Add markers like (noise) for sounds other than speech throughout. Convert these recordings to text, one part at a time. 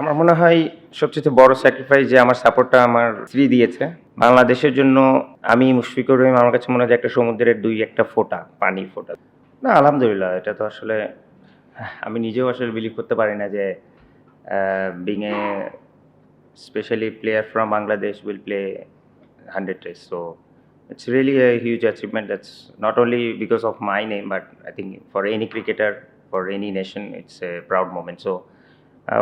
আমার মনে হয় সবচেয়ে বড় স্যাক্রিফাইস যে আমার সাপোর্টটা আমার স্ত্রী দিয়েছে। বাংলাদেশের জন্য আমি মুশফিকুর রহিম, আমার কাছে মনে হয় একটা সমুদ্রের দুই একটা ফোটা, পানির ফোটা। না, আলহামদুলিল্লাহ, এটা তো আসলে, আমি নিজেও আসলে বিলিভ করতে পারি না যে being a especially player from Bangladesh will play hundred test so it's really a huge achievement. That's not only because of my name, but i think for any cricketer, for any nation, it's a proud moment. So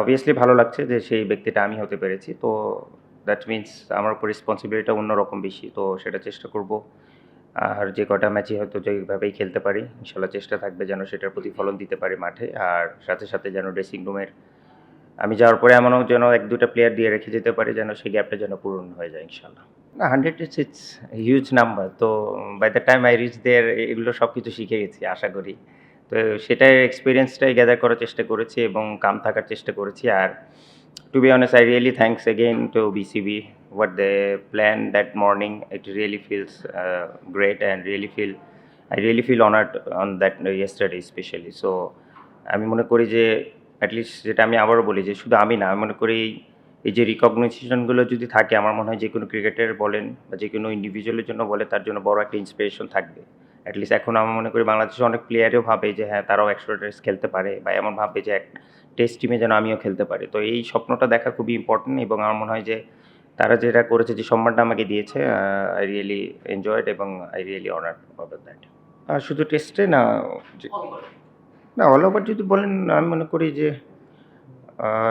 obviously ভালো লাগছে যে সেই ব্যক্তিটা আমি হতে পেরেছি। তো that means আমার উপর রেসপন্সিবিলিটিটা অন্যরকম বেশি। তো সেটা চেষ্টা করব। আর যে কটা ম্যাচই হয়তো যেভাবেই খেলতে পারি, ইনশাল্লাহ চেষ্টা থাকবে যেন সেটার প্রতিফলন দিতে পারি মাঠে। আর সাথে সাথে যেন ড্রেসিং রুমের আমি যাওয়ার পরে এমনও যেন এক দুটা প্লেয়ার দিয়ে রেখে যেতে পারি যেন সেই গ্যাপটা যেন পূরণ হয়ে যায়, ইনশাল্লাহ। না hundred it's it's huge number তো by the time I reach there এগুলো সব কিছু শিখে গেছি, আশা করি। তো সেটাই এক্সপিরিয়েন্সটাই গ্যাদার করার চেষ্টা করেছি এবং কাম থাকার চেষ্টা করেছি। আর to be honest I really thanks again to BCB what they morning. It really feels uh, great and really feel i really feel honored on that uh, yesterday especially. So আমি মনে করি যে অ্যাটলিস্ট যেটা আমি আবারও বলি যে শুধু আমি না আমি মনে করি এই- যে রিকগনিশনগুলো যদি থাকে আমার মনে হয় যে কোনো ক্রিকেটার বলেন বা যে কোনো ইন্ডিভিজুয়ালের জন্য বলে তার জন্য বড় একটা ইন্সপিরেশন থাকবে। অ্যাটলিস্ট এখন আমি মনে করি বাংলাদেশে অনেক প্লেয়ারও ভাবে যে হ্যাঁ তারাও একশো টেস্ট খেলতে পারে বা এমন ভাবে যে এক টেস্ট টিমে যেন আমিও খেলতে পারি। তো এই স্বপ্নটা দেখা খুবই ইম্পর্টেন্ট এবং আমার মনে হয় যে তারা যেটা করেছে যে সম্মানটা আমাকে দিয়েছে আই রিয়েলি এনজয়েড এবং I really honour about that আর শুধু টেস্টে না না অল ওভার যদি বলেন আমি মনে করি যে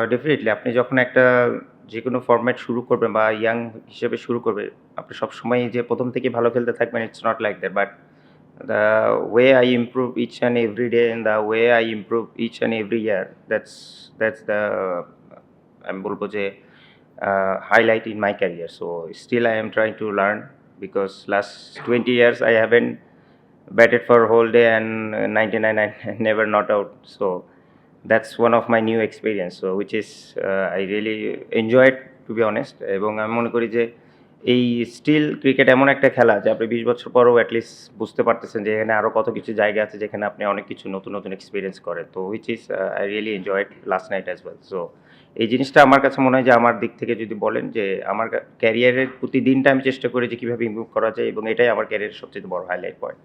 ডেফিনেটলি আপনি যখন একটা যে কোনো ফর্ম্যাট শুরু করবেন বা ইয়াং হিসেবে শুরু করবে আপনি সবসময় যে প্রথম থেকে ভালো খেলতে থাকবেন it's not like that but The way I improve each and every day and the way I improve each and every year that's that's the আমি বলবো যে highlight in my career. So still I am trying to learn because last 20 years I haven't batted for a whole day and uh, 99 I (laughs) never not out. So that's one of my new experience. So which is uh, I really enjoyed to be honest. এবং আমি মনে করি যে এই still cricket এমন একটা খেলা যে আপনি বিশ বছর পরেও অ্যাটলিস্ট বুঝতে পারতেছেন যে এখানে আরও কত কিছু জায়গা আছে যেখানে আপনি অনেক কিছু নতুন নতুন এক্সপিরিয়েন্স করেন। তো which is I really enjoyed last night as well so এই জিনিসটা আমার কাছে মনে হয় যে আমার দিক থেকে যদি বলেন যে আমার ক্যারিয়ারের প্রতিদিনটা আমি চেষ্টা করি যে কীভাবে ইমপ্রুভ করা যায় এবং এটাই আমার ক্যারিয়ারের সবচেয়ে বড় হাইলাইট পয়েন্ট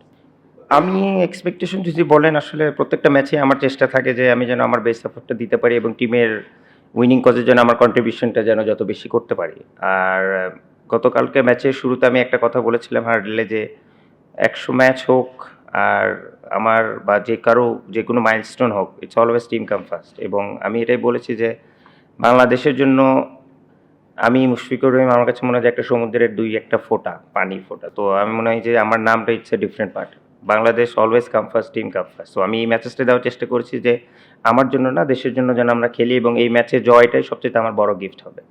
আমি এক্সপেকটেশন যদি বলেন আসলে প্রত্যেকটা ম্যাচে আমার চেষ্টা থাকে যে আমি যেন আমার বেস্ট সাপোর্টটা দিতে পারি এবং টিমের উইনিং কজের জন্য আমার কন্ট্রিবিউশনটা যেন যত বেশি করতে পারি। আর গতকালকে ম্যাচের শুরুতে আমি একটা কথা বলেছিলাম হার্ডলে যে একশো ম্যাচ হোক আর আমার বা যে কারও যে কোনো মাইলস্টোন হোক it's always team come first এবং আমি এটাই বলেছি যে বাংলাদেশের জন্য আমি মুশফিকুর রহিম আমার কাছে মনে হয় যে একটা সমুদ্রের দুই একটা ফোঁটা পানি ফোঁটা। তো আমি মনে হয় যে আমার নামটা it's a different part Bangladesh always come first team come first তো আমি এই ম্যাচেসটা দেওয়ার চেষ্টা করছি যে আমার জন্য না, দেশের জন্য যেন আমরা খেলি এবং এই ম্যাচে জয়টাই সবচেয়ে আমার বড় গিফট হবে।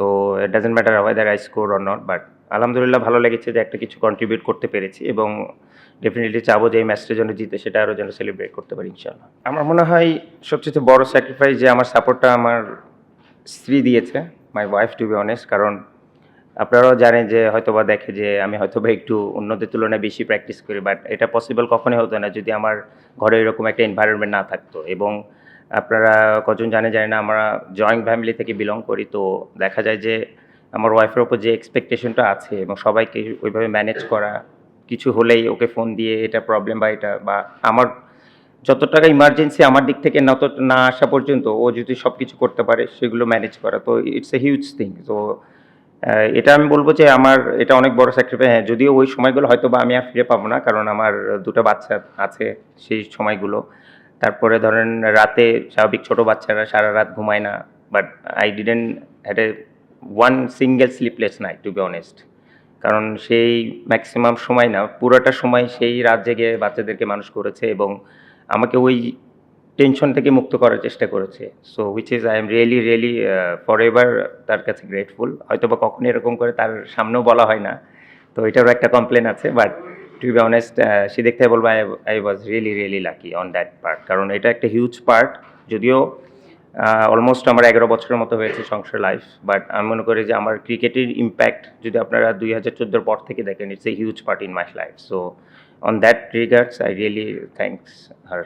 তো it doesn't matter whether I score or not but আলহামদুলিল্লাহ ভালো লেগেছে যে একটা কিছু কন্ট্রিবিউট করতে পেরেছি এবং ডেফিনেটলি চাবো যে এই ম্যাচটা যেন জিতে, সেটা আরও যেন সেলিব্রেট করতে পারি ইনশাল্লাহ আমার মনে হয় সবচেয়ে বড় স্যাক্রিফাইস যে আমার সাপোর্টটা আমার স্ত্রী দিয়েছে my wife to be honest কারণ আপনারাও জানেন যে হয়তোবা দেখে যে আমি হয়তোবা একটু অন্যদের তুলনায় বেশি প্র্যাকটিস করি বাট এটা পসিবল কখনোই হতো না যদি আমার ঘরে এরকম একটা এনভায়রনমেন্ট না থাকতো এবং আপনারা কজন জানে জানে না, আমরা জয়েন্ট ফ্যামিলি থেকে বিলং করি, তো দেখা যায় যে আমার ওয়াইফের ওপর যে এক্সপেকটেশনটা আছে এবং সবাইকে ওইভাবে ম্যানেজ করা, কিছু হলেই ওকে ফোন দিয়ে এটা প্রবলেম বা এটা, বা আমার যত টাকা ইমার্জেন্সি আমার দিক থেকে না না আসা পর্যন্ত ও যদি সব কিছু করতে পারে, সেগুলো ম্যানেজ করা, তো ইটস এ হিউজ থিং তো এটা আমি বলব যে আমার এটা অনেক বড় স্যাক্রিফাই হ্যাঁ যদিও ওই সময়গুলো হয়তো বা আমি আর ফিরে পাবো না, কারণ আমার দুটো বাচ্চা আছে সেই সময়গুলো তারপরে ধরেন রাতে স্বাভাবিক ছোট বাচ্চারা সারা রাত ঘুমায় না but I didn't had a one single sleepless night to be honest কারণ সেই ম্যাক্সিমাম সময় না, পুরোটা সময় সেই রাত জেগে বাচ্চাদেরকে মানুষ করেছে এবং আমাকে ওই টেনশন থেকে মুক্ত করার চেষ্টা করেছে। So which is I am really really for ever তার কাছে গ্রেটফুল হয়তো বা কখনো এরকম করে তার সামনেও বলা হয় না। তো এটারও একটা কমপ্লেন আছে বাট টু বি অনেস্ট সে দেখতে বলব I was really really lucky on that part কারণ এটা একটা হিউজ পার্ট যদিও অলমোস্ট আমার এগারো বছরের মতো হয়েছে সংসার লাইফ বাট আমি মনে করি যে আমার ক্রিকেটের ইম্প্যাক্ট যদি আপনারা দুই হাজার চোদ্দোর পর থেকে দেখেন it's a huge part in my life so on that regards I really thanks her